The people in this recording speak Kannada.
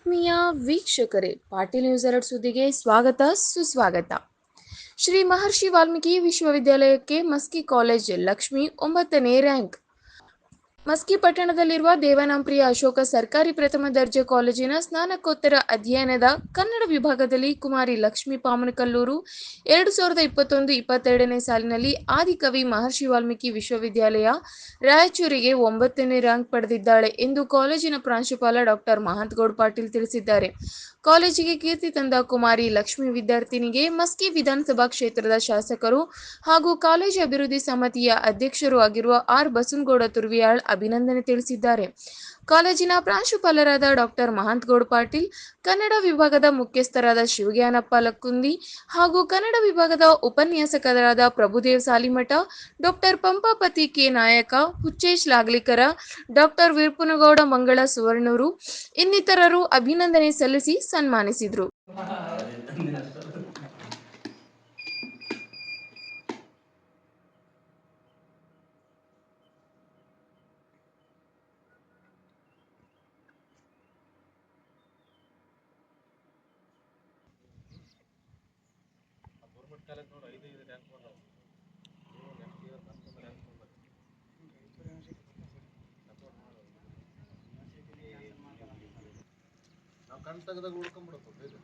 ಆತ್ಮೀಯ ವೀಕ್ಷಕರೇ ಪಾಟೀಲ್ ನ್ಯೂಸ್ ಎರಡು ಸುದ್ದಿಗೆ ಸ್ವಾಗತ ಸುಸ್ವಾಗತ ಶ್ರೀ ಮಹರ್ಷಿ ವಾಲ್ಮೀಕಿ ವಿಶ್ವವಿದ್ಯಾಲಯಕ್ಕೆ ಮಸ್ಕಿ ಕಾಲೇಜ್ ಲಕ್ಷ್ಮಿ ಒಂಬತ್ತನೇ ರ್ಯಾಂಕ್ ಮಸ್ಕಿ ಪಟ್ಟಣದಲ್ಲಿರುವ ದೇವನಾಂಪ್ರಿಯ ಅಶೋಕ ಸರ್ಕಾರಿ ಪ್ರಥಮ ದರ್ಜೆ ಕಾಲೇಜಿನ ಸ್ನಾನಕೋತ್ತರ ಅಧ್ಯಯನದ ಕನ್ನಡ ವಿಭಾಗದಲ್ಲಿ ಕುಮಾರಿ ಲಕ್ಷ್ಮಿ ಪಾಮನಕಲ್ಲೂರು ಎರಡು ಸಾವಿರದ ಇಪ್ಪತ್ತೊಂದು ಇಪ್ಪತ್ತೆರಡನೇ ಸಾಲಿನಲ್ಲಿ ಆದಿಕವಿ ಮಹರ್ಷಿ ವಾಲ್ಮೀಕಿ ವಿಶ್ವವಿದ್ಯಾಲಯ ರಾಯಚೂರಿಗೆ ಒಂಬತ್ತನೇ ರ್ಯಾಂಕ್ ಪಡೆದಿದ್ದಾಳೆ ಎಂದು ಕಾಲೇಜಿನ ಪ್ರಾಂಶುಪಾಲ ಡಾಕ್ಟರ್ ಮಹಾಂತಗೌಡ್ ಪಾಟೀಲ್ ತಿಳಿಸಿದ್ದಾರೆ. ಕಾಲೇಜಿಗೆ ಕೀರ್ತಿ ತಂದ ಕುಮಾರಿ ಲಕ್ಷ್ಮಿ ವಿದ್ಯಾರ್ಥಿನಿಗೆ ಮಸ್ಕಿ ವಿಧಾನಸಭಾ ಕ್ಷೇತ್ರದ ಶಾಸಕರು ಹಾಗೂ ಕಾಲೇಜು ಅಭಿವೃದ್ಧಿ ಸಮಿತಿಯ ಅಧ್ಯಕ್ಷರು ಆಗಿರುವ ಆರ್ ಬಸನಗೌಡ ತುರ್ವಿಯಾಳ್ ಅಭಿನಂದನೆ ತಿಳಿಸಿದ್ದಾರೆ. ಕಾಲೇಜಿನ ಪ್ರಾಂಶುಪಾಲರಾದ ಡಾಕ್ಟರ್ ಮಹಾಂತಗೌಡ ಪಾಟೀಲ್, ಕನ್ನಡ ವಿಭಾಗದ ಮುಖ್ಯಸ್ಥರಾದ ಶಿವಜ್ಞಾನಪ್ಪ ಲಕ್ಕುಂದಿ ಹಾಗೂ ಕನ್ನಡ ವಿಭಾಗದ ಉಪನ್ಯಾಸಕರಾದ Prabhudev Salimath, doctor Pampapati K. Nayaka, Huchchesh ಲಾಗ್ಲಿಕರ, doctor ವೀರ್ಪುನಗೌಡ ಮಂಗಳ ಸುವರ್ಣೂರು ಇನ್ನಿತರರು ಅಭಿನಂದನೆ ಸಲ್ಲಿಸಿ ಸನ್ಮಾನಿಸಿದರು. ಕಾಲೇಜ್ ನೋಡಿ ಐದು ಐದು ರ್ಯಾಂಕ್ ಬಂದವು ನೆಕ್ಸ್ಟ್ ಇಯರ್ ಮತ್ತೊಂದು ರ್ಯಾಂಕ್ ಬಂದರೆ ಸಪೋರ್ಟ್ ಮಾಡೋದು ನಾವು ಕಣ್ ತೆಗೆದಾಗ ಉಳ್ಕೊಂಬಿಡುತ್ತೆ ಬೇಗ.